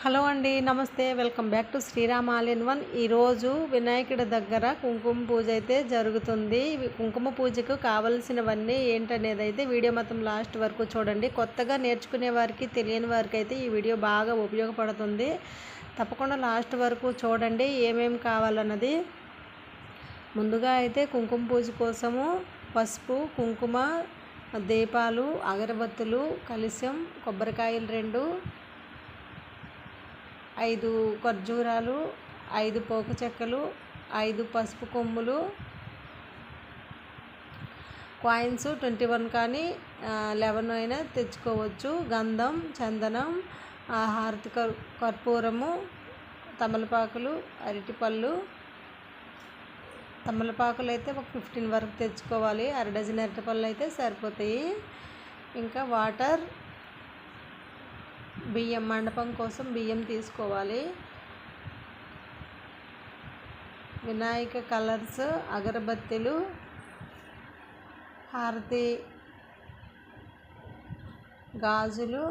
Hello అండి నమస్తే. Welcome back to Sriram all in one. ఈరోజు వినాయకుడి దగ్గర కుంకుమ పూజ అయితే జరుగుతుంది. కుంకుమ పూజకు కావలసినవన్నీ ఏంటనేది అయితే వీడియో మొత్తం లాస్ట్ వరకు చూడండి. కొత్తగా నేర్చుకునే వారికి తెలియని వారికి అయితే ఈ వీడియో బాగా ఉపయోగపడుతుంది. తప్పకుండా లాస్ట్ వరకు చూడండి ఏమేమి కావాలన్నది. ముందుగా అయితే కుంకుమ పూజ కోసము పసుపు కుంకుమ దీపాలు అగరబత్తులు కలిసం కొబ్బరికాయలు రెండు ఐదు ఖర్జూరాలు ఐదు పోక చెక్కలు ఐదు పసుపు కొమ్ములు కాయిన్స్ ట్వంటీ వన్ కానీ లెవెన్ అయినా తెచ్చుకోవచ్చు. గంధం చందనం హారతి కర్పూరము తమలపాకులు అరటిపళ్ళు. తమలపాకులు అయితే ఒక ఫిఫ్టీన్ వరకు తెచ్చుకోవాలి. అర డజన్ అరటిపళ్ళు అయితే సరిపోతాయి. ఇంకా వాటర్ బియ్యం మండపం కోసం బియ్యం తీసుకోవాలి. వినాయక కలర్స్ అగరబత్తీలు హారతి గాజులు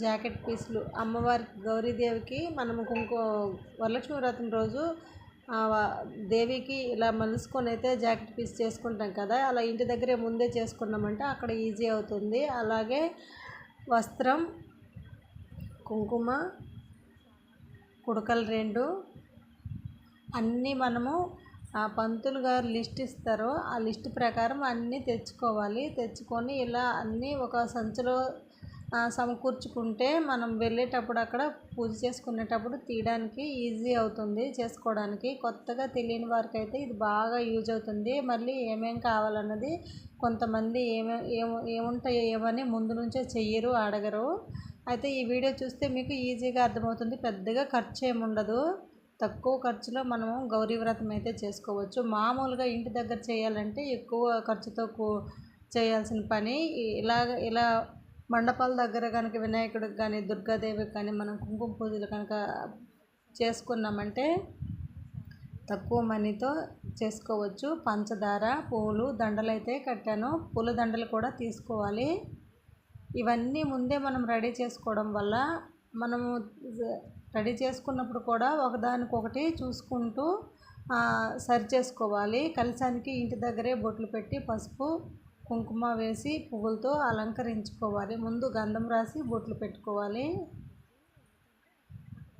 జాకెట్ పీసులు. అమ్మవారికి గౌరీదేవికి మనము కుంకు వరలక్ష్మి వ్రతం రోజు దేవికి ఇలా మలుసుకొని అయితే జాకెట్ పీస్ చేసుకుంటాం కదా అలా ఇంటి దగ్గరే ముందే చేసుకున్నామంటే అక్కడ ఈజీ అవుతుంది. అలాగే వస్త్రం కుంకుమ కుడకలు రెండు. అన్నీ మనము ఆ పంతులు గారు లిస్ట్ ఇస్తారో ఆ లిస్ట్ ప్రకారం అన్నీ తెచ్చుకోవాలి. తెచ్చుకొని ఇలా అన్నీ ఒక సంచిలో సమకూర్చుకుంటే మనం వెళ్ళేటప్పుడు అక్కడ పూజ చేసుకునేటప్పుడు తీయడానికి ఈజీ అవుతుంది చేసుకోవడానికి. కొత్తగా తెలియని వారికి అయితే ఇది బాగా యూజ్ అవుతుంది. మళ్ళీ ఏమేం కావాలన్నది కొంతమంది ఏమే ఏమో ఏముంటాయో ఏమని ముందు నుంచే చెయ్యరు అడగరు. అయితే ఈ వీడియో చూస్తే మీకు ఈజీగా అర్థమవుతుంది. పెద్దగా ఖర్చు ఏముండదు తక్కువ ఖర్చులో మనము గౌరీ వ్రతం అయితే చేసుకోవచ్చు. మామూలుగా ఇంటి దగ్గర చేయాలంటే ఎక్కువ ఖర్చుతో చేయాల్సిన పని. ఇలాగ ఇలా మండపాల దగ్గర కనుక వినాయకుడికి కానీ దుర్గాదేవికి కానీ మనం కుంకుమ పూజలు కనుక చేసుకున్నామంటే తక్కువ మనీతో చేసుకోవచ్చు. పంచదార పూలు దండలు అయితే కట్టాను. పూల దండలు కూడా తీసుకోవాలి. ఇవన్నీ ముందే మనం రెడీ చేసుకోవడం వల్ల మనము రెడీ చేసుకున్నప్పుడు కూడా ఒకదానికొకటి చూసుకుంటూ సరి చేసుకోవాలి. కలిసానికి ఇంటి దగ్గరే బొట్లు పెట్టి పసుపు కుంకుమ వేసి పువ్వులతో అలంకరించుకోవాలి. ముందు గంధం రాసి బొట్లు పెట్టుకోవాలి.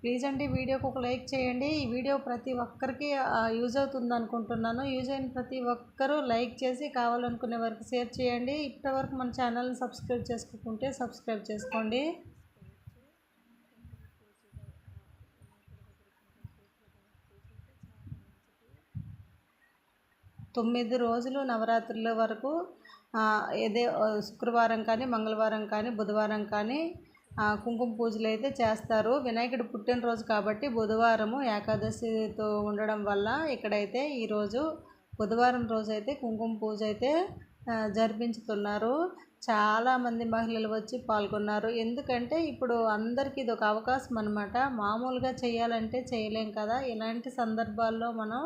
ప్లీజ్ అండి వీడియోకి ఒక లైక్ చేయండి. ఈ వీడియో ప్రతి ఒక్కరికి యూజ్ అవుతుంది అనుకుంటున్నాను. యూజ్ అయిన ప్రతి ఒక్కరూ లైక్ చేసి కావాలనుకునే వరకు షేర్ చేయండి. ఇప్పటివరకు మన ఛానల్ని సబ్స్క్రైబ్ చేసుకోకుంటే సబ్స్క్రైబ్ చేసుకోండి. తొమ్మిది రోజులు నవరాత్రుల వరకు ఏదే శుక్రవారం కానీ మంగళవారం కానీ బుధవారం కానీ కుంకుమ పూజలు అయితే చేస్తారు. వినాయకుడు పుట్టినరోజు కాబట్టి బుధవారము ఏకాదశితో ఉండడం వల్ల ఇక్కడైతే ఈరోజు బుధవారం రోజు అయితే కుంకుమ పూజ అయితే జరిపించుతున్నారు. చాలామంది మహిళలు వచ్చి పాల్గొన్నారు. ఎందుకంటే ఇప్పుడు అందరికీ ఇది ఒక అవకాశం అనమాట మామూలుగా చేయాలంటే చేయలేం కదా. ఇలాంటి సందర్భాల్లో మనం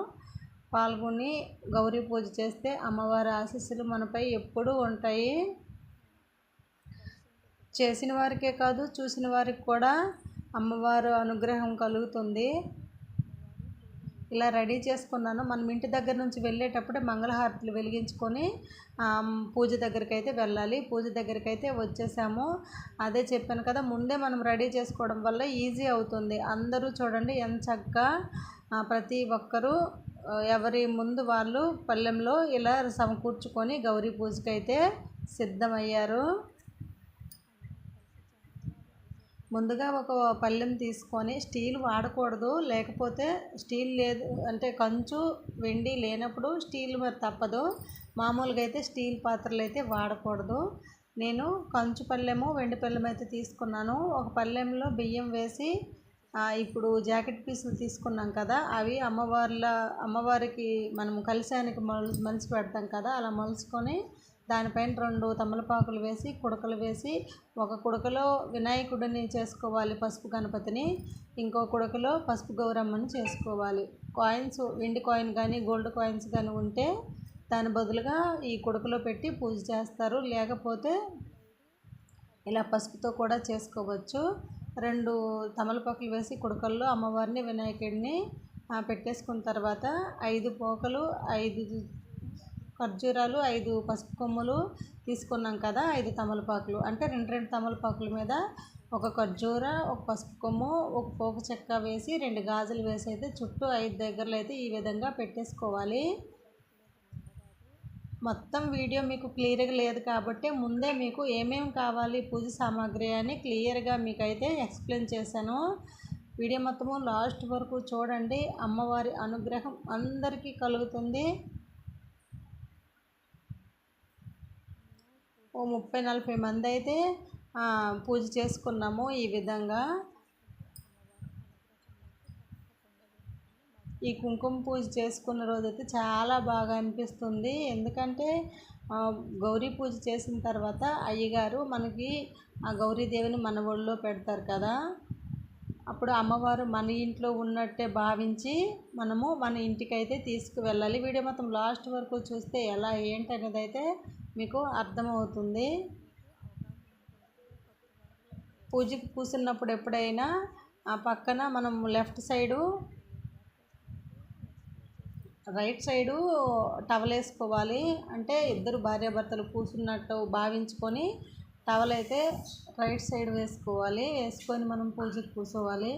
పాల్గొని గౌరీ పూజ చేస్తే అమ్మవారి ఆశీస్సులు మనపై ఎప్పుడూ ఉంటాయి. చేసిన వారికే కాదు చూసిన వారికి కూడా అమ్మవారు అనుగ్రహం కలుగుతుంది. ఇలా రెడీ చేసుకున్నాను. మనం ఇంటి దగ్గర నుంచి వెళ్ళేటప్పుడే మంగళహారతులు వెలిగించుకొని పూజ దగ్గరికి అయితే వెళ్ళాలి. పూజ దగ్గరికి అయితే వచ్చేసాము. అదే చెప్పాను కదా ముందే మనం రెడీ చేసుకోవడం వల్ల ఈజీ అవుతుంది. అందరూ చూడండి ఎంత చక్కగా ప్రతి ఒక్కరూ ఎవరి ముందు వాళ్ళు పళ్ళెంలో ఇలా సమకూర్చుకొని గౌరీ పూజకి అయితే సిద్ధమయ్యారు. ముందుగా ఒక పళ్ళెం తీసుకొని స్టీల్ వాడకూడదు లేకపోతే స్టీల్ లేదు అంటే కంచు వెండి లేనప్పుడు స్టీల్ మరి తప్పదు. మామూలుగా అయితే స్టీల్ పాత్రలు అయితే వాడకూడదు. నేను కంచు పళ్ళెము వెండి పళ్ళెం అయితే తీసుకున్నాను. ఒక పళ్ళెంలో బియ్యం వేసి ఇప్పుడు జాకెట్ పీసులు తీసుకున్నాం కదా అవి అమ్మవార్ల అమ్మవారికి మనం కలిశానికి మల్ మలిచి పెడతాం కదా అలా మలుచుకొని దానిపైన రెండు తమలపాకులు వేసి కుడకలు వేసి ఒక కుడకలో వినాయకుడిని చేసుకోవాలి పసుపు గణపతిని ఇంకో కుడకలో పసుపు గౌరమ్మని చేసుకోవాలి. కాయిన్స్ వెండి కాయిన్ కానీ గోల్డ్ కాయిన్స్ కానీ ఉంటే దాని బదులుగా ఈ కుడకలో పెట్టి పూజ చేస్తారు. లేకపోతే ఇలా పసుపుతో కూడా చేసుకోవచ్చు. రెండు తమలపాకులు వేసి కుడకల్లో అమ్మవారిని వినాయకుడిని పెట్టేసుకున్న తర్వాత ఐదు పోకలు ఐదు ఖర్జూరాలు ఐదు పసుపు కొమ్ములు తీసుకున్నాం కదా ఐదు తమలపాకులు. అంటే రెండు రెండు తమలపాకుల మీద ఒక ఖర్జూర ఒక పసుపు కొమ్ము ఒక పోక చెక్క వేసి రెండు గాజులు వేసి అయితే చుట్టూ ఐదు దగ్గరలో అయితే ఈ విధంగా పెట్టేసుకోవాలి. మొత్తం వీడియో మీకు క్లియర్గా లేదు కాబట్టి ముందే మీకు ఏమేమి కావాలి పూజ సామాగ్రి అని క్లియర్గా మీకు అయితే ఎక్స్ప్లెయిన్ చేశాను. వీడియో మొత్తము లాస్ట్ వరకు చూడండి. అమ్మవారి అనుగ్రహం అందరికీ కలుగుతుంది. ఓ ముప్పై నలభై మంది అయితే పూజ చేసుకున్నాము ఈ విధంగా. ఈ కుంకుమ పూజ చేసుకున్న రోజైతే చాలా బాగా అనిపిస్తుంది. ఎందుకంటే గౌరీ పూజ చేసిన తర్వాత అయ్యగారు మనకి ఆ గౌరీదేవిని మన ఒళ్ళో పెడతారు కదా. అప్పుడు అమ్మవారు మన ఇంట్లో ఉన్నట్టే భావించి మనము మన ఇంటికైతే తీసుకువెళ్ళాలి. వీడియో మొత్తం లాస్ట్ వరకు చూస్తే ఎలా ఏంటి అనేది అయితే మీకు అర్థమవుతుంది. పూజకి కూసున్నప్పుడు ఎప్పుడైనా ఆ పక్కన మనం left side right side towel వేసుకోవాలి అంటే ఇద్దరు భార్యాభర్తలు కూర్చున్నట్టు భావించుకొని టవల్ అయితే రైట్ సైడ్ వేసుకోవాలి. వేసుకొని మనం పూజకి కూర్చోవాలి.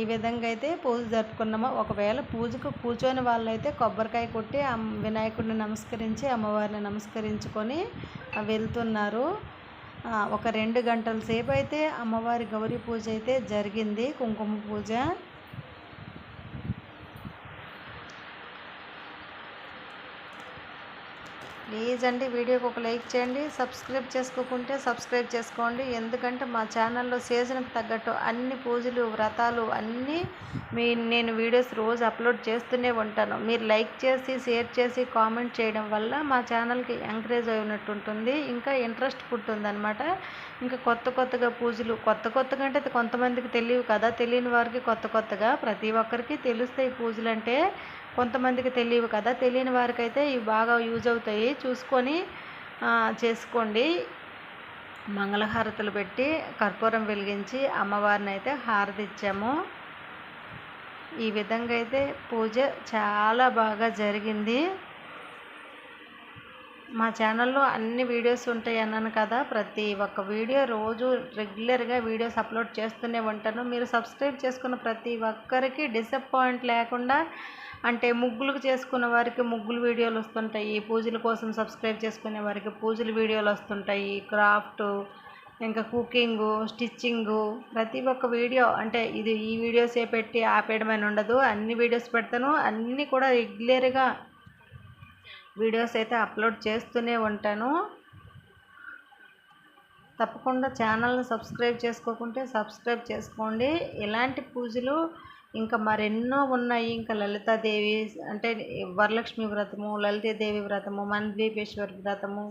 ఈ విధంగా అయితే పూజ జరుపుకున్నాము. ఒకవేళ పూజకు కూర్చొని వాళ్ళైతే కొబ్బరికాయ కొట్టి వినాయకుడిని నమస్కరించి అమ్మవారిని నమస్కరించుకొని వెళ్తున్నారు. ఒక రెండు గంటల సేపు అయితే అమ్మవారి గౌరీ పూజ అయితే జరిగింది. కుంకుమ పూజ. ప్లీజ్ అండి వీడియోకి ఒక లైక్ చేయండి. సబ్స్క్రైబ్ చేసుకోకుంటే సబ్స్క్రైబ్ చేసుకోండి. ఎందుకంటే మా ఛానల్లో సీజన్కి తగ్గట్టు అన్ని పూజలు వ్రతాలు అన్నీ మీ నేను వీడియోస్ రోజు అప్లోడ్ చేస్తూనే ఉంటాను. మీరు లైక్ చేసి షేర్ చేసి కామెంట్ చేయడం వల్ల మా ఛానల్కి ఎంకరేజ్ అయినట్టు ఉంటుంది. ఇంకా ఇంట్రెస్ట్ పుట్టుంది ఇంకా కొత్త కొత్తగా పూజలు కొత్త కొత్తగా అంటే కొంతమందికి తెలియవు కదా. తెలియని వారికి కొత్త కొత్తగా ప్రతి ఒక్కరికి తెలుస్తాయి పూజలు అంటే కొంతమందికి తెలియవు కదా. తెలియని వారికైతే ఇవి బాగా యూజ్ అవుతాయి. చూసుకొని చేసుకోండి. మంగళహారతులు పెట్టి కర్పూరం వెలిగించి అమ్మవారిని అయితే హారతి ఇచ్చాము ఈ విధంగా అయితే పూజ చాలా బాగా జరిగింది. మా ఛానల్లో అన్ని వీడియోస్ ఉంటాయి అన్నాను కదా. ప్రతి ఒక్క వీడియో రోజు రెగ్యులర్గా వీడియోస్ అప్లోడ్ చేస్తూనే ఉంటాను. మీరు సబ్స్క్రైబ్ చేసుకున్న ప్రతి ఒక్కరికి డిసప్పాయింట్ లేకుండా అంటే ముగ్గులకు చేసుకున్న వారికి ముగ్గులు వీడియోలు వస్తుంటాయి పూజల కోసం సబ్స్క్రైబ్ చేసుకునే వారికి పూజల వీడియోలు వస్తుంటాయి క్రాఫ్ట్ ఇంకా కుకింగు స్టిచ్చింగు ప్రతి ఒక్క వీడియో అంటే ఇది ఈ వీడియోసే పెట్టి ఆపేయడమని ఉండదు అన్ని వీడియోస్ పెడతాను అన్నీ కూడా రెగ్యులర్గా వీడియోస్ అయితే అప్లోడ్ చేస్తూనే ఉంటాను. తప్పకుండా ఛానల్ని సబ్స్క్రైబ్ చేసుకోకుంటే సబ్స్క్రైబ్ చేసుకోండి. ఇలాంటి పూజలు ఇంకా మరెన్నో ఉన్నాయి. ఇంకా లలితాదేవి అంటే వరలక్ష్మి వ్రతము లలితాదేవి వ్రతము మంద్వీపేశ్వరి వ్రతము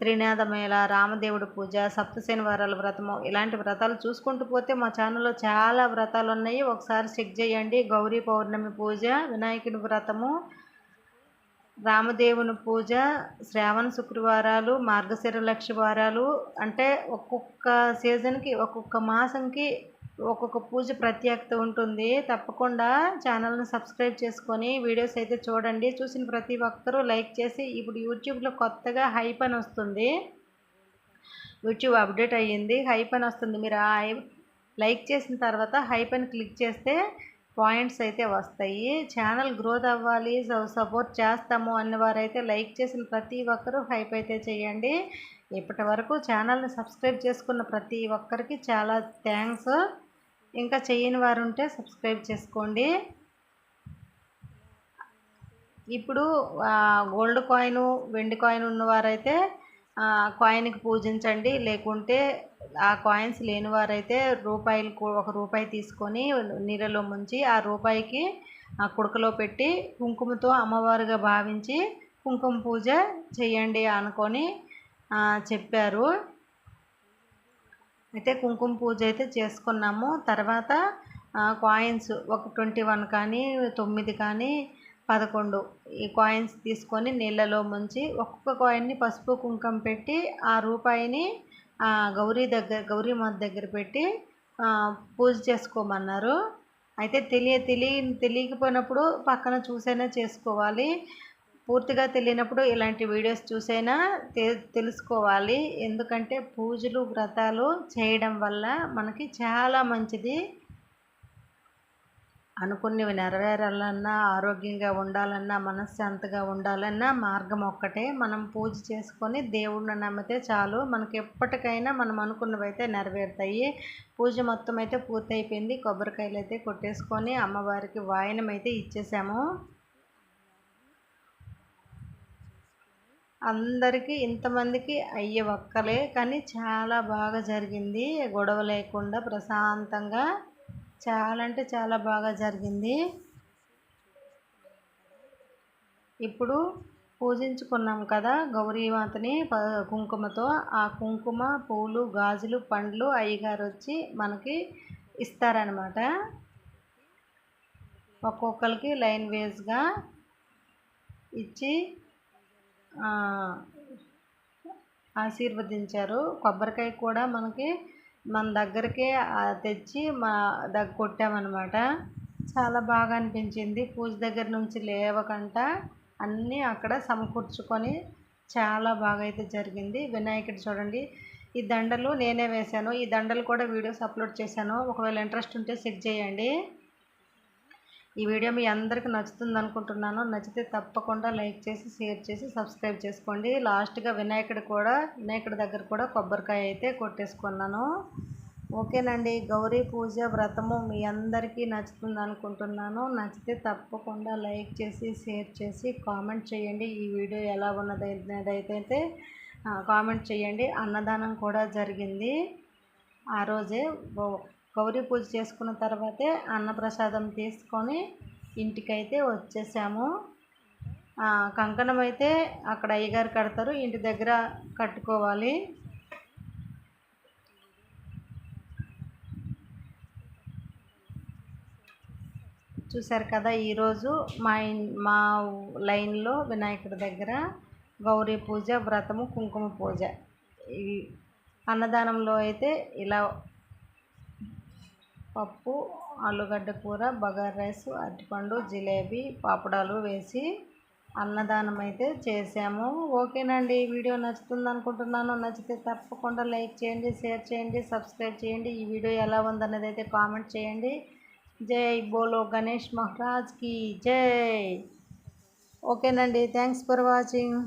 త్రినాథమేళ రామదేవుడి పూజ సప్తశని వారాల వ్రతము ఇలాంటి వ్రతాలు చూసుకుంటూ పోతే మా ఛానల్లో చాలా వ్రతాలు ఉన్నాయి. ఒకసారి చెక్ చేయండి. గౌరీ పౌర్ణమి పూజ వినాయకుడి వ్రతము రామదేవుని పూజ శ్రావణ శుక్రవారాలు మార్గశిర లక్ష వారాలు. అంటే ఒక్కొక్క సీజన్కి ఒక్కొక్క మాసంకి ఒక్కొక్క పూజ ప్రత్యేకత ఉంటుంది. తప్పకుండా ఛానల్ని సబ్స్క్రైబ్ చేసుకొని వీడియోస్ అయితే చూడండి. చూసిన ప్రతి ఒక్కరూ లైక్ చేసి ఇప్పుడు యూట్యూబ్లో కొత్తగా హైప్ అని వస్తుంది. యూట్యూబ్ అప్డేట్ అయ్యింది. హైప్ అని వస్తుంది. మీరు లైక్ చేసిన తర్వాత హైప్ అని క్లిక్ చేస్తే పాయింట్స్ అయితే వస్తాయి. ఛానల్ గ్రోత్ అవ్వాలి. సపోర్ట్ చేస్తాము అన్నవారైతే లైక్ చేసిన ప్రతి ఒక్కరూ హైప్ అయితే చేయండి. ఇప్పటి వరకు ఛానల్ని సబ్స్క్రైబ్ చేసుకున్న ప్రతి ఒక్కరికి చాలా థ్యాంక్స్. ఇంకా చేయని వారు ఉంటే సబ్స్క్రైబ్ చేసుకోండి. ఇప్పుడు గోల్డ్ కాయిన్ వెండి కాయిన్ ఉన్నవారైతే కాయిన్కి పూజించండి. లేకుంటే ఆ కాయిన్స్ లేనివారైతే రూపాయలు ఒక రూపాయి తీసుకొని నీళ్ళలో ముంచి ఆ రూపాయికి కుడకలో పెట్టి కుంకుమతో అమ్మవారుగా భావించి కుంకుమ పూజ చేయండి అనుకొని చెప్పారు. అయితే కుంకుమ పూజ అయితే చేసుకున్నాము. తర్వాత కాయిన్స్ ఒక ట్వంటీ వన్ కానీ తొమ్మిది కానీ పదకొండు ఈ కాయిన్స్ తీసుకొని నీళ్ళలో ముంచి ఒక్కొక్క కాయిన్ని పసుపు కుంకుమ పెట్టి ఆ రూపాయిని గౌరీ దగ్గర గౌరీ మాత దగ్గర పెట్టి పూజ చేసుకోమన్నారు. అయితే తెలియ తెలియ తెలియకపోయినప్పుడు పక్కన చూసైనా చేసుకోవాలి. పూర్తిగా తెలియనప్పుడు ఇలాంటి వీడియోస్ చూసైనా తె తెలుసుకోవాలి. ఎందుకంటే పూజలు వ్రతాలు చేయడం వల్ల మనకి చాలా మంచిది. అనుకున్నవి నెరవేరాలన్నా ఆరోగ్యంగా ఉండాలన్నా మనశ్శాంతిగా ఉండాలన్నా మార్గం ఒక్కటే. మనం పూజ చేసుకొని దేవుడిని నమ్మితే చాలు. మనకి ఎప్పటికైనా మనం అనుకున్నవి అయితే నెరవేరుతాయి. పూజ మొత్తం అయితే పూర్తి అయిపోయింది కొబ్బరికాయలు అయితే కొట్టేసుకొని అమ్మవారికి వాయనం అయితే ఇచ్చేసాము. అందరికీ ఇంతమందికి అయ్యే ఒక్కలే కానీ చాలా బాగా జరిగింది. గొడవ లేకుండా ప్రశాంతంగా చాలా అంటే చాలా బాగా జరిగింది. ఇప్పుడు పూజించుకున్నాం కదా గౌరీమాతని కుంకుమతో. ఆ కుంకుమ పూలు గాజులు పండ్లు అయ్యగారు వచ్చి మనకి ఇస్తారనమాట ఒక్కొక్కరికి లైన్ వేస్గా ఇచ్చి ఆశీర్వదించారు. కొబ్బరికాయ కూడా మనకి మన దగ్గరకే తెచ్చి మా దగ్గర కొట్టామన్నమాట. చాలా బాగా అనిపించింది. పూజ దగ్గర నుంచి లేవకంట. అన్నీ అక్కడ సమకూర్చుకొని చాలా బాగా అయితే జరిగింది. వినాయకుడు చూడండి. ఈ దండలు నేనే వేశాను. ఈ దండలు కూడా వీడియోస్ అప్లోడ్ చేశాను. ఒకవేళ ఇంట్రెస్ట్ ఉంటే చెక్ చేయండి. ఈ వీడియో మీ అందరికీ నచ్చుతుంది అనుకుంటున్నాను నచ్చితే తప్పకుండా లైక్ చేసి షేర్ చేసి సబ్స్క్రైబ్ చేసుకోండి. లాస్ట్గా వినాయకుడు కూడా వినాయకుడి దగ్గర కూడా కొబ్బరికాయ అయితే కొట్టేసుకున్నాను. ఓకేనండి. గౌరీ పూజ వ్రతము మీ అందరికీ నచ్చుతుంది అనుకుంటున్నాను నచ్చితే తప్పకుండా లైక్ చేసి షేర్ చేసి కామెంట్ చేయండి. ఈ వీడియో ఎలా ఉన్నదైతే కామెంట్ చేయండి. అన్నదానం కూడా జరిగింది. ఆ రోజే గౌరీ పూజ చేసుకున్న తర్వాతే అన్నప్రసాదం తీసుకొని ఇంటికైతే వచ్చేసాము. కంకణం అయితే అక్కడ అయ్యగారు కడతారు ఇంటి దగ్గర కట్టుకోవాలి. చూశారు కదా ఈరోజు మా మా లైన్లో వినాయకుడి దగ్గర గౌరీ పూజ వ్రతము కుంకుమ పూజ. ఈ అన్నదానంలో అయితే ఇలా పప్పు ఆలుగడ్డ కూర బగార్ రైస్ అరటిపండు జిలేబీ పాపడాలు వేసి అన్నదానం అయితే చేసాము ఓకేనండి వీడియో నచ్చుతుంది అనుకుంటున్నాను నచ్చితే తప్పకుండా లైక్ చేయండి షేర్ చేయండి సబ్స్క్రైబ్ చేయండి. ఈ వీడియో ఎలా ఉందన్నది అయితే కామెంట్ చేయండి. జై బోలో గణేష్ మహారాజ్కి జై. ఓకేనండి. Thanks for watching.